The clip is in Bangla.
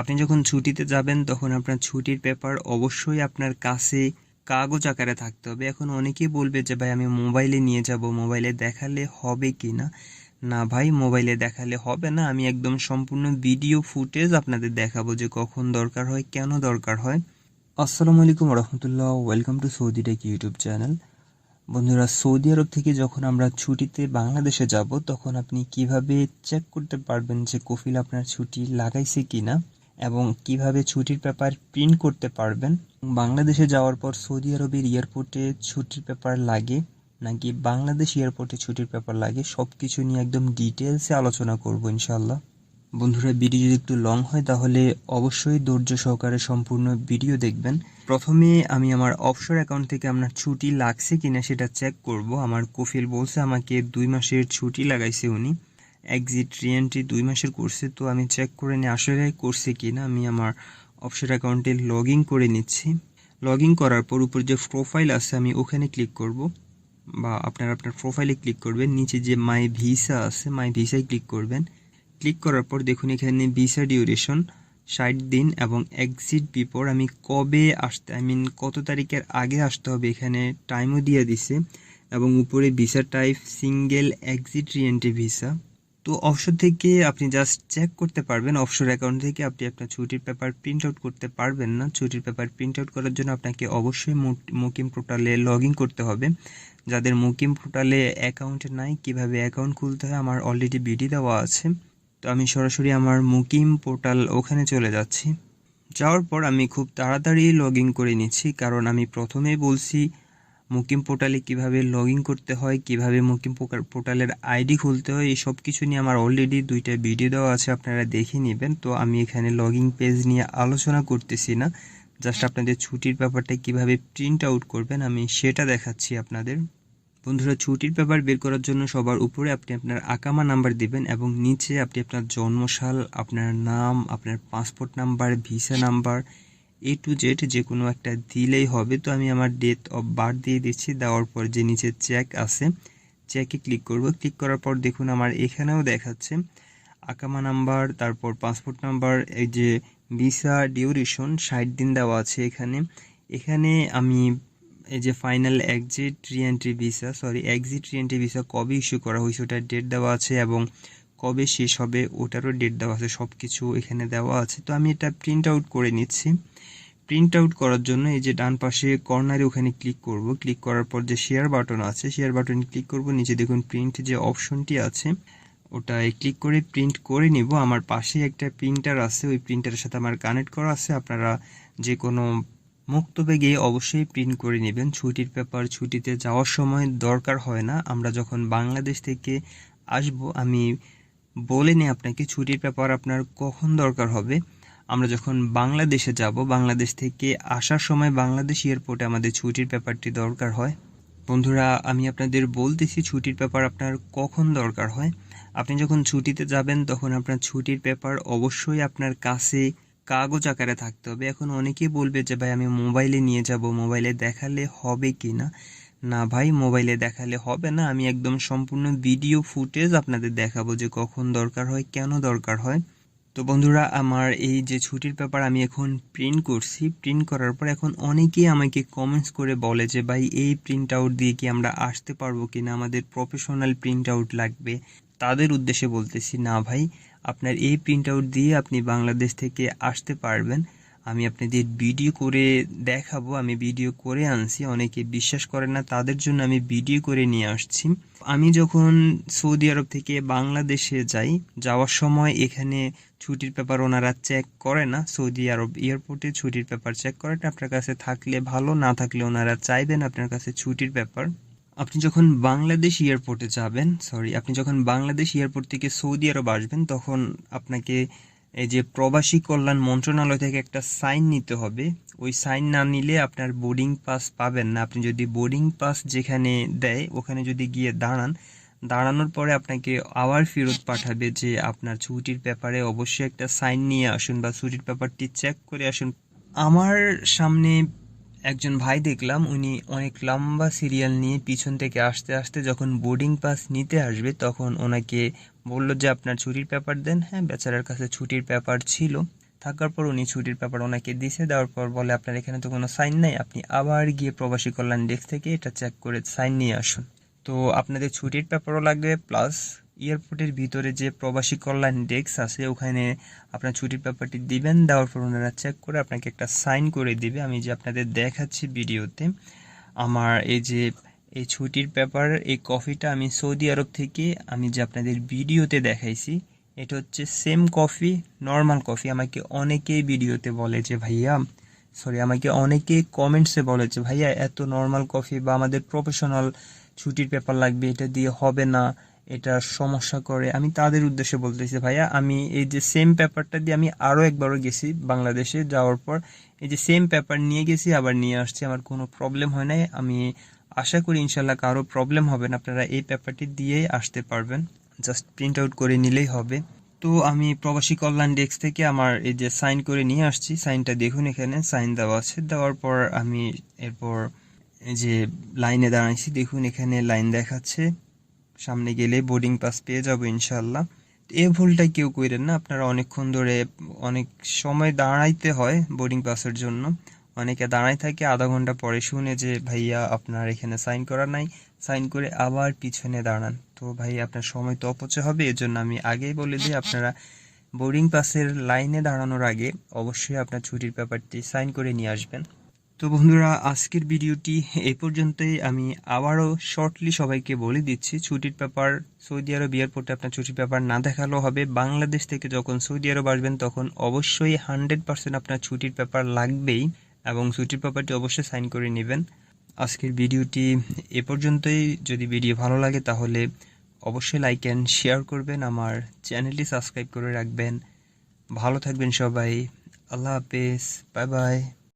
আপনি যখন ছুটিতে যাবেন, তখন আপনার ছুটির পেপার অবশ্যই আপনার কাছে কাগজ আকারে থাকতে হবে। এখন অনেকেই বলবে যে, ভাই, আমি মোবাইলে নিয়ে যাব, মোবাইলে দেখালে হবে কি না? না ভাই, মোবাইলে দেখালে হবে না। আমি একদম সম্পূর্ণ ভিডিও ফুটেজ আপনাদের দেখাবো যে কখন দরকার হয়, কেন দরকার হয়। আসসালামু আলাইকুম রহমতুল্লাহ welcome to Saudi tech YouTube channel বন্ধুরা, সৌদি আরব থেকে যখন আমরা ছুটিতে বাংলাদেশে যাব, তখন আপনি কীভাবে চেক করতে পারবেন যে কফিল আপনার ছুটি লাগাইছে কিনা? এবং কীভাবে ছুটির পেপার প্রিন্ট করতে পারবেন। বাংলাদেশে যাওয়ার পর সৌদি আরবের এয়ারপোর্টে ছুটির পেপার লাগে, নাকি বাংলাদেশ এয়ারপোর্টে ছুটির পেপার লাগে সব কিছু নিয়ে একদম ডিটেলসে আলোচনা করব ইনশাল্লাহ বন্ধুরা ভিডিও যদি একটু লং হয়, তাহলে অবশ্যই ধৈর্য সহকারে সম্পূর্ণ ভিডিও দেখবেন। প্রথমে আমি আমার অফশোর অ্যাকাউন্ট থেকে আপনার ছুটি লাগছে কিনা সেটা চেক করব। আমার কফিল বলছে আমাকে দুই মাসের ছুটি লাগাইছে উনি। এক্সিট রিএন্ট্রি দুই মাসের করছে তো আমি চেক করে নিই আসলে করছে কিনা। আমি আমার অফশোর অ্যাকাউন্টে লগ ইন করে নিচ্ছি। লগ ইন করার পর উপর যে প্রোফাইল আছে, আমি ওখানে ক্লিক করব। বা আপনার আপনার প্রোফাইলে ক্লিক করবেন। নিচে যে মাই ভিসা আছে মাই ভিসায় ক্লিক করবেন। ক্লিক করার পর দেখুন এখানে ভিসা ডিউরেশন ষাট দিন এবং এক্সিট বিপর আমি কবে আসতে আই মিন কত তারিখের আগে আসতে হবে এখানে টাইমও দিয়ে দিছে। এবং উপরে visa type single exit reentry visa তো অফশোর থেকে আপনি জাস্ট চেক করতে পারবেন। অফশোর অ্যাকাউন্ট থেকে আপনি আপনার ছুটির পেপার প্রিন্ট আউট করতে পারবেন না। ছুটির পেপার প্রিন্ট আউট করার জন্য আপনাকে অবশ্যই মুকিম পোর্টালে লগ ইন করতে হবে। যাদের মুকিম পোর্টালে অ্যাকাউন্ট নাই, কীভাবে অ্যাকাউন্ট খুলতে হয়, আমার অলরেডি বিডি দেওয়া আছে। তো আমি সরাসরি আমার মুকিম পোর্টাল ওখানে চলে যাচ্ছি। যাওয়ার পর আমি খুব তাড়াতাড়ি লগ ইন করে নিচ্ছি, কারণ আমি প্রথমেই বলছি মুকিম পোর্টালে কীভাবে লগ ইন করতে হয়, কীভাবে মুকিম পোর্টালের আইডি খুলতে হয়, এই সব কিছু নিয়ে আমার অলরেডি দুইটা ভিডিও দেওয়া আছে, আপনারা দেখে নেবেন। তো আমি এখানে লগ ইন পেজ নিয়ে আলোচনা করতেছি না। জাস্ট আপনাদের ছুটির ব্যাপারটা কীভাবে প্রিন্ট আউট করবেন, আমি সেটা দেখাচ্ছি আপনাদের। বন্ধুরা, ছুটির পেপার বের করার জন্য সবার উপরে আপনি আপনার আকামা নাম্বার দিবেন এবং নিচে আপনি আপনার জন্মসাল, আপনার নাম, আপনার passport number visa number A to Z যে কোনো একটা দিলেই হবে, তো আমি আমার ডেট অফ বার্থ দিয়ে দিচ্ছি, দেওয়ার পর যে নিচে চেক আছে চেকে ক্লিক করব ক্লিক করার পর দেখুন আমার এখানেও দেখাচ্ছে, আকামা নাম্বার তারপর পাসপোর্ট নাম্বার এই যে ভিসা ডিউরেশন ষাট দিন দেওয়া আছে এখানে। এখানে আমি এই যে final exit reentry visa sorry exit reentry visa কবে ইস্যু করা হয়েছে, ওটার ডেট দেওয়া আছে এবং কবে শেষ হবে ওটারও ডেট দেওয়া আছে সব কিছু এখানে দেওয়া আছে। তো আমি এটা প্রিন্ট আউট করে নিচ্ছি। প্রিন্ট আউট করার জন্য এই যে ডান পাশে কর্নারে ওখানে ক্লিক করব। ক্লিক করার পর যে শেয়ার বাটন আছে শেয়ার বাটন ক্লিক করব। নিচে দেখুন প্রিন্ট যে অপশনটি আছে, ওটায় ক্লিক করে প্রিন্ট করে নিব। আমার পাশে একটা প্রিন্টার আছে, ওই প্রিন্টারের সাথে আমার কানেক্ট করা আছে। আপনারা যে কোনো মুক্তবে গিয়ে অবশ্যই প্রিন্ট করে নেবেন। ছুটির পেপার ছুটিতে যাওয়ার সময় দরকার হয় না। আমরা যখন বাংলাদেশ থেকে আসব, আমি বলে নিই আপনাকে ছুটির পেপার আপনার কখন দরকার হবে? আমরা যখন বাংলাদেশে যাব, বাংলাদেশ থেকে আসার সময় বাংলাদেশ এয়ারপোর্টে আমাদের ছুটির পেপারটি দরকার হয়। বন্ধুরা, আমি আপনাদের বলতেছি ছুটির পেপার আপনার কখন দরকার হয়। আপনি যখন ছুটিতে যাবেন, তখন আপনার ছুটির পেপার অবশ্যই আপনার কাছে কাগজ আকারে থাকতে হবে। এখন অনেকেই বলবে যে, ভাই, আমি মোবাইলে নিয়ে যাব, মোবাইলে দেখালে হবে কি না না ভাই মোবাইলে দেখালে হবে না। আমি একদম সম্পূর্ণ ভিডিও ফুটেজ আপনাদের দেখাবো যে কখন দরকার হয়, কেন দরকার হয়। তো বন্ধুরা, আমার এই যে ছুটির পেপার আমি এখন প্রিন্ট করছি। প্রিন্ট করার পর এখন অনেকেই আমাকে কমেন্টস করে বলে যে, ভাই, এই প্রিন্ট আউট দিয়ে কি আমরা আসতে পারব কি না আমাদের প্রফেশনাল প্রিন্ট আউট লাগবে। তাদের উদ্দেশ্যে বলতেছি, না ভাই, আপনার এই প্রিন্ট আউট দিয়ে আপনি বাংলাদেশ থেকে আসতে পারবেন। আমি আপনাদের ভিডিও করে দেখাবো, আমি ভিডিও করে আনছি, অনেকে বিশ্বাস করে না, তাদের জন্য আমি ভিডিও করে নিয়ে আসছি। আমি যখন সৌদি আরব থেকে বাংলাদেশে যাই, যাওয়ার সময় এখানে ছুটির পেপার ওনারা চেক করে না, সৌদি আরব এয়ারপোর্টে ছুটির পেপার চেক করেন আপনার কাছে থাকলে ভালো, না থাকলে ওনারা চাইবেন আপনার কাছে ছুটির পেপার। আপনি যখন বাংলাদেশ এয়ারপোর্টে যাবেন সরি আপনি যখন বাংলাদেশ এয়ারপোর্ট থেকে সৌদি আরব আসবেন, তখন আপনাকে এই যে প্রবাসী কল্যাণ মন্ত্রণালয় থেকে একটা সাইন নিতে হবে। ওই সাইন না নিলে আপনার বোর্ডিং পাস পাবেন না। আপনি যদি বোর্ডিং পাস যেখানে দেয়, ওখানে যদি গিয়ে দাঁড়ান, দাঁড়ানোর পরে আপনাকে আবার ফেরত পাঠাবে যে আপনার ছুটির ব্যাপারে অবশ্যই একটা সাইন নিয়ে আসুন বা ছুটির ব্যাপারটি চেক করে আসুন। আমার সামনে একজন ভাই দেখলাম, উনি অনেক লম্বা সিরিয়াল নিয়ে পিছন থেকে আসতে আসতে যখন বোর্ডিং পাস নিতে আসবে, তখন ওনাকে বলল যে, আপনার ছুটির পেপার দেন। হ্যাঁ বেচারার কাছে ছুটির পেপার ছিল। থাকার পর উনি ছুটির পেপার ওনাকে দিছে। দেওয়ার পর বলে, আপনার এখানে তো কোনো সাইন নাই। আপনি আবার গিয়ে প্রবাসী কল্যাণ ডেস্ক থেকে এটা চেক করে সাইন নিয়ে আসুন। তো আপনাদের ছুটির পেপারও লাগবে প্লাস এয়ারপোর্টের ভিতরে যে প্রবাসী কল্যাণ ডেস্ক আছে, ওখানে আপনার ছুটির পেপারটি দিবেন, দেওয়ার পর ওনারা চেক করে আপনাকে একটা সাইন করে দিবে। আমি যে আপনাদের দেখাচ্ছি ভিডিওতে, আমার এই যে এই ছুটির পেপার, এই কফিটা আমি সৌদি আরব থেকে আমি যে আপনাদের ভিডিওতে দেখাইছি, এটা হচ্ছে সেম কফি, নর্মাল কফি। আমাকে অনেকেই ভিডিওতে বলে যে, ভাইয়া সরি আমাকে অনেকেই কমেন্টসে বলে যে, ভাইয়া, এত নর্মাল কফি বা আমাদের প্রফেশনাল ছুটির পেপার লাগবে, এটা দিয়ে হবে না। এটা সমস্যা করে। আমি তাদের উদ্দেশ্যে বলতেছি, ভাইয়া, আমি এই যে সেম পেপারটা দিয়ে আমি আরও একবারও গেছি বাংলাদেশে যাওয়ার পর, এই যে সেম পেপার নিয়ে গেছি, আবার নিয়ে আসছি, আমার কোনো প্রবলেম হয় নাই। আমি আশা করি ইনশাল্লাহ কারও প্রবলেম হবে না। আপনারা এই পেপারটি দিয়েই আসতে পারবেন। জাস্ট প্রিন্ট আউট করে নিলেই হবে। তো আমি প্রবাসী কল্যাণ ডেস্ক থেকে আমার এই যে সাইন করে নিয়ে আসছি। সাইনটা দেখুন এখানে সাইন দেওয়া আছে। দেওয়ার পর আমি এরপর এই যে লাইনে দাঁড়াইছি। দেখুন এখানে লাইন দেখাচ্ছে। সামনে গেলে বোর্ডিং পাস পেয়ে যাব ইনশাল্লাহ এ ভুলটা কেউ করেন না, আপনারা অনেকক্ষণ ধরে অনেক সময় দাঁড়াইতে হয় বোর্ডিং পাসের জন্য। অনেকে দাঁড়াই থাকে, আধা ঘণ্টা পরে শুনে যে, ভাইয়া, আপনার এখানে সাইন করা নাই। সাইন করে আবার পিছনে দাঁড়ান। তো ভাই, আপনার সময় তো অপচয় হবে, এজন্য আমি আগেই বলে দিই, আপনারা বোর্ডিং পাসের লাইনে দাঁড়ানোর আগে অবশ্যই আপনার ছুটির পেপারটি সাইন করে নিয়ে আসবেন। তো বন্ধুরা, আজকের ভিডিওটি এই পর্যন্তই। আমি আবারও শর্টলি সবাইকে বলে দিচ্ছি, ছুটির পেপার সৌদি আরব এয়ারপোর্টে আপনার ছুটির পেপার না দেখালেও হবে। বাংলাদেশ থেকে যখন সৌদি আরব আসবেন, তখন অবশ্যই হান্ড্রেড পার্সেন্ট আপনার ছুটির পেপার লাগবেই এবং ছুটির পেপারটি অবশ্যই সাইন করে নেবেন। আজকের ভিডিওটি এ পর্যন্তই। যদি ভিডিও ভালো লাগে, তাহলে অবশ্যই লাইক অ্যান্ড শেয়ার করবেন। আমার চ্যানেলটি সাবস্ক্রাইব করে রাখবেন। ভালো থাকবেন সবাই। আল্লাহ হাফেজ। Bye bye